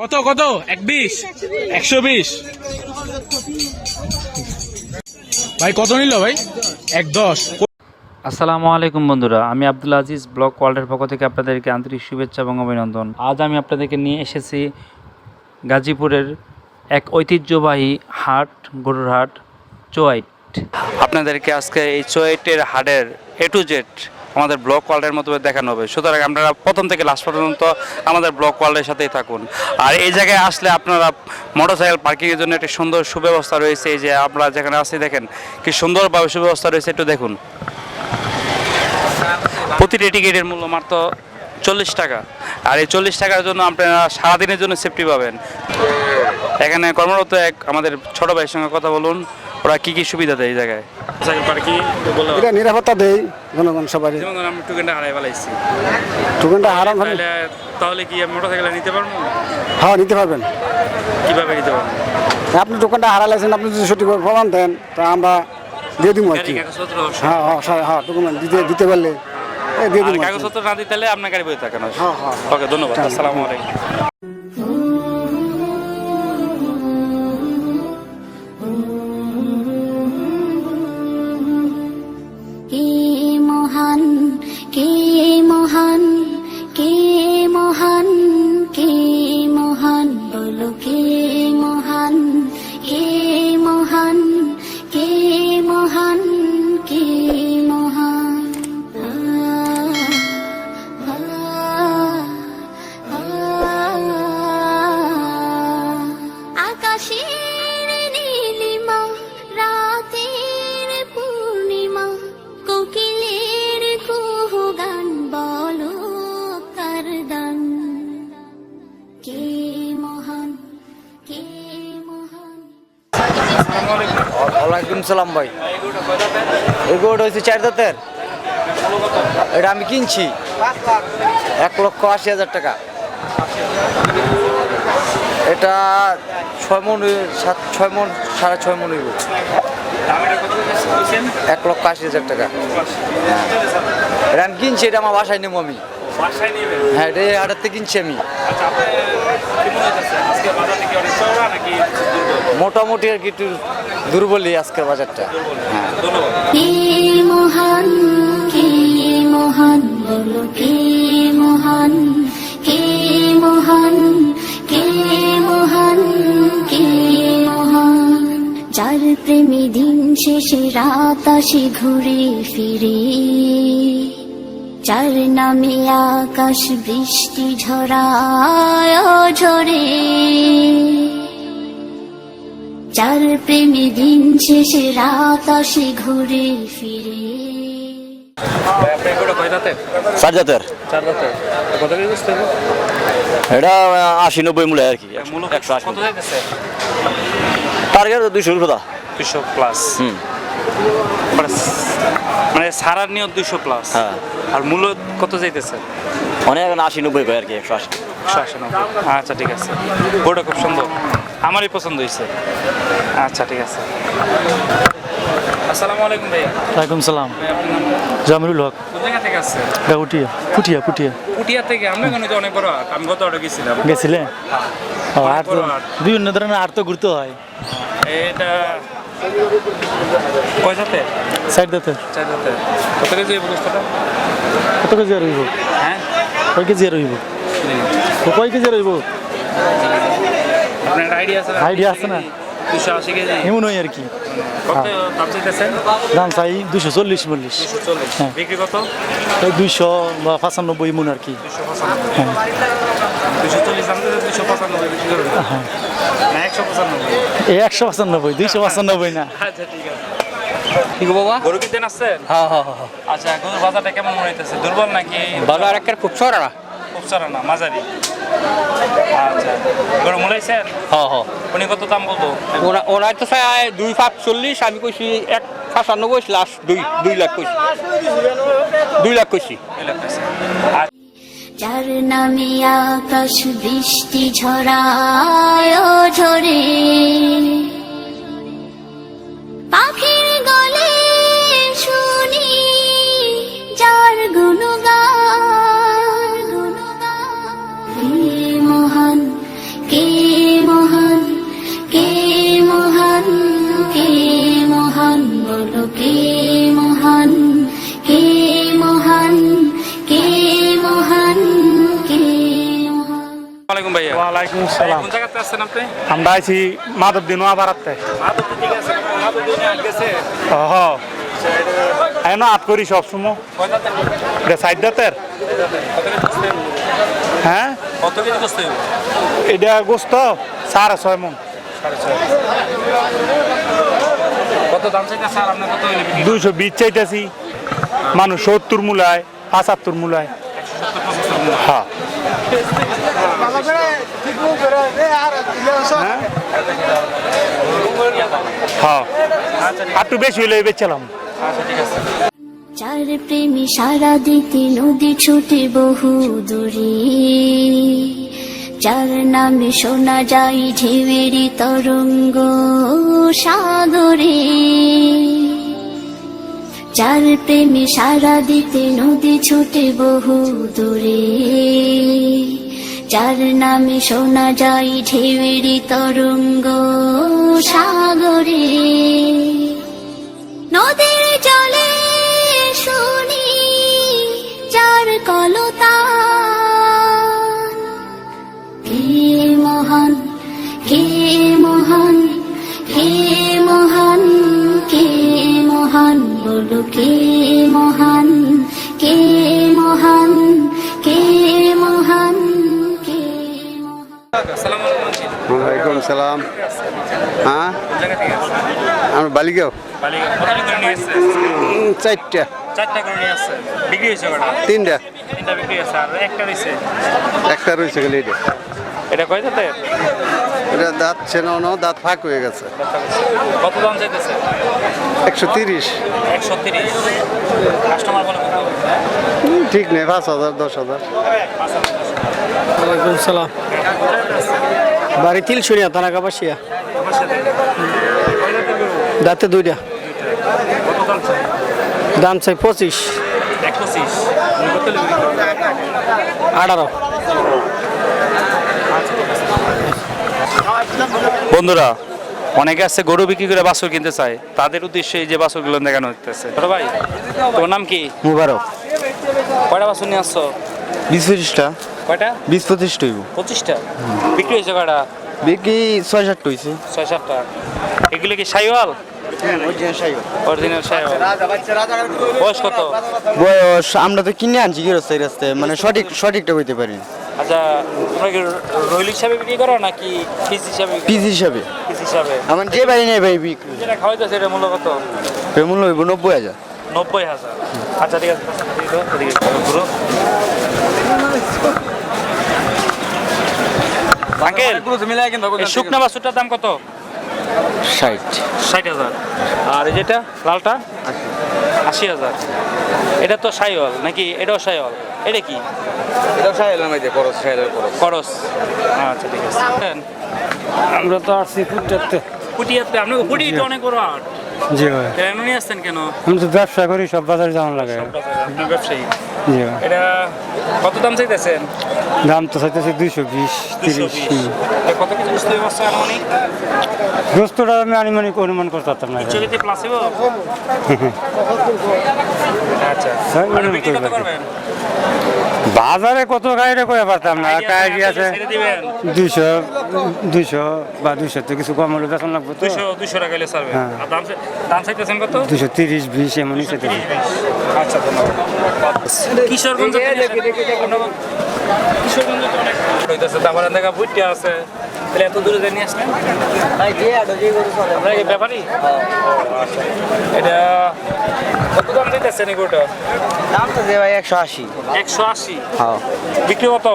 কত কত? এক বিশ একশো বিশ। ভাই, কত নিল ভাই? এক দশ। আসসালামু আলাইকুম বন্ধুরা, আমি আব্দুল আজিজ ব্লক ওয়ার্ল্ডের পক্ষ থেকে আপনাদেরকে আন্তরিক শুভেচ্ছা এবং অভিনন্দন। আজ আমি আপনাদেরকে নিয়ে এসেছি গাজীপুরের এক ঐতিহ্যবাহী হাট, গরুর হাট, চোয়াইট। আপনাদেরকে আজকে এই চোয়াইটের হাটের এ টু জেড আমাদের ব্লক ওয়ার্ল্ডের মতো দেখানো হবে। সুতরাং আপনারা প্রথম থেকে লাস্ট পর্যন্ত আমাদের ব্লক ওয়ার্ল্ডের সাথেই থাকুন। আর এই জায়গায় আসলে আপনারা মোটরসাইকেল পার্কিংয়ের জন্য একটি সুন্দর সুব্যবস্থা রয়েছে। এই যে আপনারা যেখানে আসি দেখেন, কি সুন্দরভাবে সুব্যবস্থা রয়েছে, একটু দেখুন। প্রতিটি টিকিটের মূল্য মাত্র চল্লিশ টাকা। আর এই চল্লিশ টাকার জন্য আপনারা সারাদিনের জন্য সেফটি পাবেন। এখানে কর্মরত এক আমাদের ছোট ভাইয়ের সঙ্গে কথা বলুন, ওরা কি কি সুবিধা দেয় এই জায়গায়? সাইকেল পার্কিং বলে এটা নিরাপত্তা দেই জনগণ সবারই। আমি টোকেনটা হারাই ফেলাইছি। টোকেনটা হারাম হলে তাহলে তাহলে কি মোটরসাইকেল নিতে পারব? হ্যাঁ নিতে পারবেন। কীভাবে নিতে আপনি টোকেনটা হারালেছেন আপনি যদি সঠিক প্রমাণ দেন তা আমরা দিয়ে দিব আর কি। হ্যাঁ হ্যাঁ হ্যাঁ ডকুমেন্ট দিতে দিতে পারলে এই দিয়ে দিব কাগজপত্র না দিতে আপনার গাড়ি বই থাকেন হ্যাঁ হ্যাঁ। ওকে ধন্যবাদ আসসালামু আলাইকুম। ওয়ালাইকুম সালাম ভাই। এই গরুটা হচ্ছে চার দাঁতের। এটা আমি কিনছি। এক লক্ষ আশি হাজার টাকা। এটা ছয় মন সাত ছয় মন সাড়ে ছয় মন হইব। এক লক্ষ আশি হাজার টাকা। এটা আমি কিনছি এটা আমার বাসায় নেব আমি। হ্যাঁ এটা হাটের থেকে কিনছি আমি। আচ্ছা? মোটামুটি আর কি একটু দুর্বলই আজকের বাজারটা। মহান, কে মহান বলো কে মহান কে মহান কে মহান কে মহান। যার প্রেমী দিন শেষে রাত আসে ঘুরে ফিরে। যার নামে আকাশ বৃষ্টি ঝরায় ঝরে। যার প্রেমী দিন শেষে রাত আসে ঘুরে ফিরে। চার জাতের এটা আশি নব্বই মূল্য আর কি একশো আশি দুইশো প্লাস হুম। মানে সারার নিয়ত দুশো প্লাস হ্যাঁ। আর মূল্য কত যাইতেছে অনেক আশি নব্বই কয় আর কি একশো আশি। একশো আশি নব্বই। আচ্ছা ঠিক আছে। বইটা খুব সুন্দর। আমারই পছন্দ হয়েছে। আচ্ছা ঠিক আছে। আসসালামু আলাইকুম ভাইয়া। ওয়ালাইকুম সালাম। জামিরুল হক। কোন জায়গা থেকে আসছেন? এটা পুটিয়া পুটিয়া পুটিয়া থেকে? আমরা কেন তো অনেক বড় আমি গত অর্ডার গেছিলাম। গেছিলে? ও, আর তো বিভিন্ন ধরনের আর তো ঘুরতে হয়। এটা কয় জাতের? সাইড দিতে চার কত কেজি এই বস্তুটা কত কেজি আর হইব? হ্যাঁ? কয় কেজি ও, কয় কেজি আর হইব? আপনার আইডিয়া আছে Idea আছে না? দুশো আশি কেজি? এমন হয় আর কি। কত দাম চাইতেছেন দাম চাই দুশো চল্লিশ চল্লিশ। হ্যাঁ। বিক্রি কত? ওই দুইশো বা পঁচানব্বই এমন আর কি। হ্যাঁ। দুশো চল্লিশ দাম দুশো পঁচানব্বই বিক্রি করবেন? হ্যাঁ। না একশো পঁচানব্বই। এই একশো পঁচানব্বই দুইশো পঁচানব্বই না। আচ্ছা ঠিক আছে। ঠিক বাবা? গরু কিনতে আসছেন হ্যাঁ হ্যাঁ হ্যাঁ আচ্ছা গরুর বাজারটা কেমন মনে হইতেছে? দুর্বল নাকি? বাজার একটা খুব সরা খুব সারা না মাঝারি। গরু মুলাইছেন উনি কত দাম বলব? ওনা ওনার তো চাই দুই পাঁচ চল্লিশ আমি কইছি এক পঁচানব্বই লাস্ট দুই দুই লাখ কইছি। দুই লাখ কইছি। এই লাগতেছে যার নামে আকাশ বৃষ্টি ঝরায় ঝরে পাখির ওয়ালাইকুম সালাম। কোন জায়গাতে আসছেন আপনি? আমরা আইছি মাধবদী নোয়াপাড়াতে। মাদক ঠিক আছে। গেছে? হ এন আট করি সাইড দাঁতের কেজি গোস্ত হ্যাঁ? কত কেজি গোস্ত এটা গোস্ত সাড়ে ছয় মন। কত দাম চাইতে স্যার আপনার কত হইলে বিক্রি? দুইশো বিশ চাইতেছি। মানুষ সত্তর মূলায় পঁচাত্তর মূলায়। হ্যাঁ। হ্যাঁ। যার প্রেমী সারা দিতে নদী ছুটে বহু দূরে, যার নামে শোনা যায় ঢেউয়েরই তরঙ্গ সাগরে। যার প্রেমে সারা দিতে নদী ছুটে বহু দূরে। চার নামে শোনা যায় ঢেউরি তরঙ্গ। হ্যাঁ? আমরা বালিগাঁও। চারটা। তিনটা। একটা রয়েছে? গেলে এটা। এটা কয় যাতে এটা দাঁত চেনানো দাঁত ফাঁক হয়ে গেছে। কত দাম চাইতেছে? একশো তিরিশ। একশো তিরিশ। কাস্টমার বলে ঠিক নেই পাঁচ হাজার দশ হাজার। ওয়ালাইকুম সালাম। বাড়ি তিলশুনিয়া থানা কাপাসিয়া আমার দাঁতে দুইটা। দাম চাই পঁচিশ? আঠারো। বন্ধুরা অনেকে আছে গরু বিক্রি করে বাছুর কিনতে চায়। তাদের উদ্দেশ্যে এই যে বাছুরগুলো দেখানো হচ্ছে ছোট ভাই তোর নাম কি? মুবারক। কয়টা বাছুর নিয়ে আসছো? বিশ পঁচিশটা। কয়টা? বিশ পঁচিশটা হইব পঁচিশটা? বিক্রি হয়েছে কয়টা? বিক্রি ছয় সাতটা হয়েছে ছয় সাতটা। এগুলো কি সাইওয়াল? অরিজিনাল সাইওয়াল। বয়স কত? বয়স আমরা তো কিনে আনছি কি রাস্তায় রাস্তায়। মানে সঠিক সঠিকটা হইতে পারি আচ্ছা তোমরা কি রইল হিসাবে বিক্রি করো নাকি পিস হিসাবে পিস হিসাবে। পিস হিসাবে। আমার যে বাড়ি নেই ভাই বিক্রি। যেটা খাওয়াইতেছে এটা মূল্য কত? এর মূল্য হইব নব্বই হাজার। নব্বই হাজার। আচ্ছা ঠিক আছে এদিকে ঘুরো। আঙ্কেল শুকনা বাছুরটার দাম কত? ষাট। ষাট হাজার। আর এই যেটা লালটা? আশি। হাজার। এটা তো সাইওয়াল নাকি এটাও সাইওয়াল? এটা কি? এটা নামাই দিয়ে খরচ সাহেলের খরচ করস। আচ্ছা ঠিক আছে। আমরা তো আসছি ফুটতে পুটিয়াতে আপনি পুটিটা অনেক বড় আট জি ভাই। কেন নিয়ে আসছেন কেন? আমি তো ব্যবসা করি সব বাজারে জানা লাগে। আপনি ব্যবসায়ী? জি ভাই। এটা কত দাম চাইতেছেন? দাম তো চাইতেছে দুইশো বিশ তিরিশ। কত কিছু বুঝতে পারছ আনুমানিক? আমি আনুমানিক অনুমান করতে পারতাম না প্লাস আচ্ছা স্যার, মানে অনুমান বিক্রি কত করবে। করবেন বাজারে কত গাড়িটা করে পারতাম না? একটা আইডিয়া আছে? দুইশো দুইশো বা দুইশো তো কিছু কম হলে বেতন লাগবে তো। দুশো দুশো টাকা হলে হ্যাঁ। দাম চাইতেছেন কত? দুইশো তিরিশ বিশ এমনই সেটা আচ্ছা ধন্যবাদ। কিশোরগঞ্জ থেকে নিয়ে আসেন? ধন্যবাদ। কিশোরগঞ্জে তো অনেক হইতেছে তারপরে দেখা বুটটা আছে। তাহলে এত দূরে নিয়ে আসলেন আপনারা কি ব্যাপারী? ও, আচ্ছা। এটা কত দাম দিতেছেন এগুলোটা দাম তো যে ভাই একশো আশি। একশো আশি? হ্যাঁ। বিক্রি কত?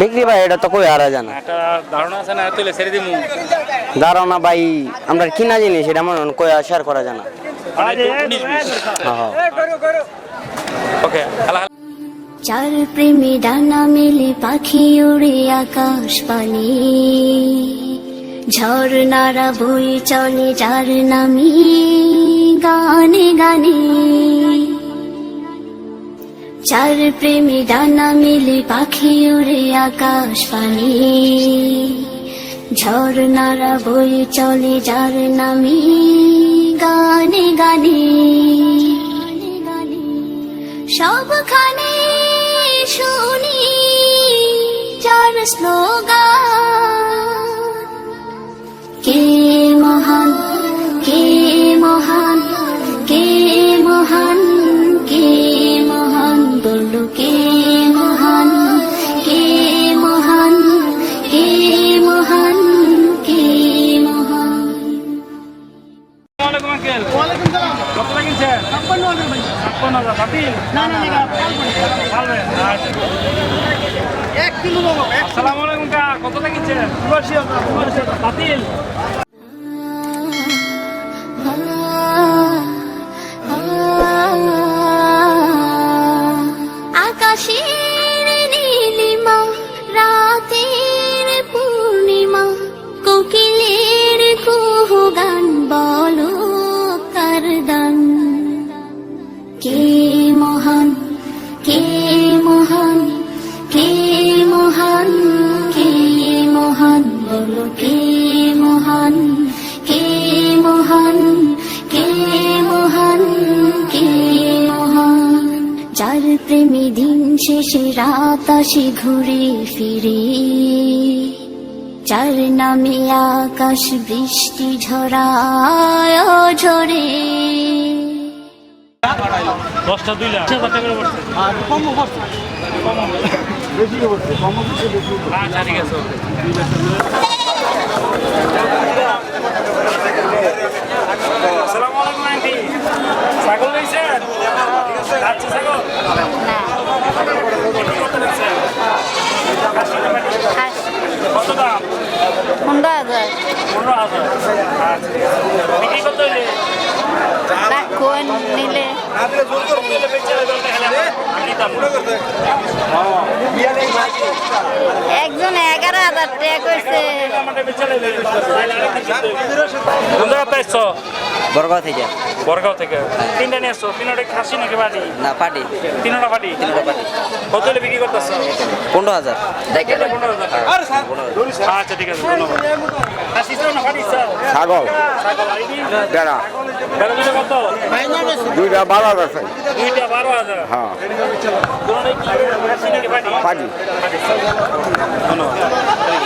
বিক্রি ভাই এটা তো কই হারা জানা। একটা ধারণা আছে না? তুলে ছেড়ে দিমু। ধারণা ভাই আমরা কিনা জিনিস এটা মনে হয় কই শেয়ার করা জানা। বিশ। হ্যাঁ ওকে আল্লাহ যার প্রেমে ডানা মেলে পাখি উড়ে আকাশ পানে। ঝর্ণারা বই চলে যার নামে গানে গানে। চার প্রেমে ডানা মেলে পাখি উড়ে আকাশ পানে। ঝর্ণারা বই চলে যার নামে গানে গানে। সবখানে স্লোগান। কে মহান কে মহান কে মহান কে মহান বলো কে মহান কে মহান কে মহান কে মহান। কত বাতিল? না না এক কিলো আসসালামু আলাইকুম কা কত লাগিয়েছে বাতিল। আকাশের শেষে রাত আসে ঘুরে ফিরে। যার নামে আকাশ বৃষ্টি ঝরায় ঝরে। দশটা দুই লাখ। পড়ছে? আচ্ছা ঠিক আছে আসসালামু আলাইকুম আন্টি। ছাগল আচ্ছা ছাগল? পনেরো হাজার। একজন এগারো হাজার বরগাঁও থেকে। বরগাঁও থেকে? তিনটা নিয়ে আসছো তিনটা খাসি নাকি বাড়ি না পাটি তিনটা পাটি তিনটা পাটি কত হলে বিক্রি করতেছো পনেরো হাজার আচ্ছা ঠিক আছে ধন্যবাদ। খাসি চাও না পাটি চাও ছাগল। বেড়া দুইটা বারো হাজার দুইটা বারো হাজার হ্যাঁ ধন্যবাদ।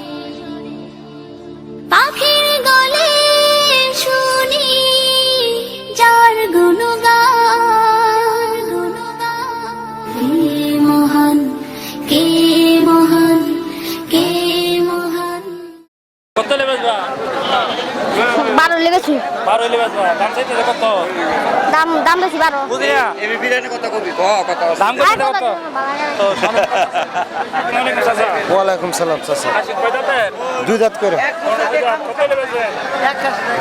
দাম কত? কত? ওয়ালাইকুম সালাম চাচা? দুই দাঁত করে?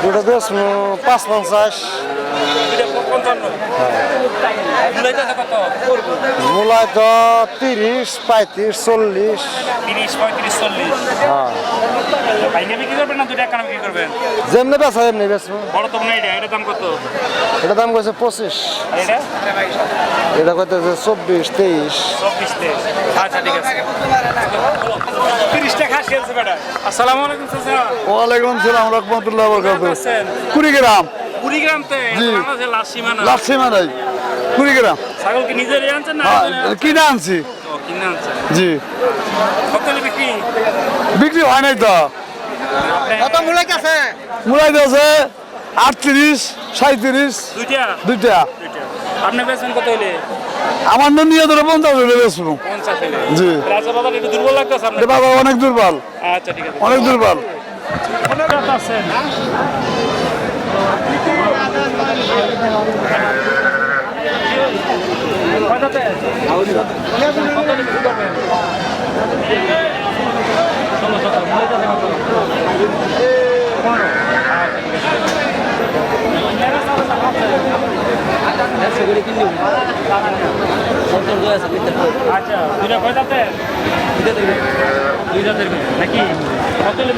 দুটো পাঁচ পঞ্চাশ। দুইটা পঞ্চান্ন। মূলাইতেছে কত? মূলায় তো তিরিশ পঁয়ত্রিশ চল্লিশ তিরিশ, পঁয়ত্রিশ, চল্লিশ। হ্যাঁ? যেমনি মনে এটা, দাম কইছে পঁচিশ এটা? এটা চব্বিশ তেইশ। আচ্ছা, ঠিক আছে। তিরিশটা। আসসালামু আলাইকুম। ওয়ালাইকুম সালাম রহমতুল্লাহ কেমন আছেন? কুড়িগ্রাম লাস্ট। কুড়িগ্রাম ছাগল কি আনছেন না হ্যাঁ? কিনে আনছি ও, কিনে আনছেন। জি বিক্রি? বিক্রি হয় নাই তো মূলাই দিয়েছে আটত্রিশ সাঁত্রিশ দুইটা? দুইটা দুইটা। আপনি বেচবেন কত আমার নাম নিয়ে ধরো পঞ্চাশ হলে বেচবো জি। রাজা বাজার একটু দুর্বল লাগতেছে আপনার বাবা অনেক দুর্বল আচ্ছা ঠিক আছে অনেক দুর্বল কত? কত কত? আছে। আচ্ছা দুইটা কয় দাঁতের দুই দাঁতের নাকি? কত হলে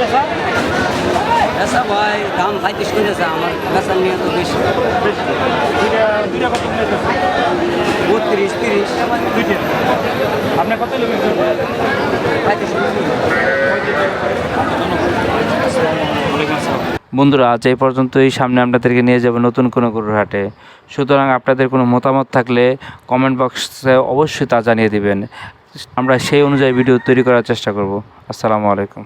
বেচা আচ্ছা ভাই দাম পঁয়ত্রিশ আমার নিয়ে তো বেশি। দুইটা দুইটা কত নিয়ে পঁয়ত্রিশ। তিরিশ আপনি কত বন্ধুরা আজ এই পর্যন্তই। সামনে আপনাদেরকে নিয়ে যাব নতুন কোনো গরুর হাটে। সুতরাং আপনাদের কোনো মতামত থাকলে কমেন্ট বক্সে অবশ্যই তা জানিয়ে দিবেন। আমরা সেই অনুযায়ী ভিডিও তৈরি করার চেষ্টা করব। আসসালামু আলাইকুম।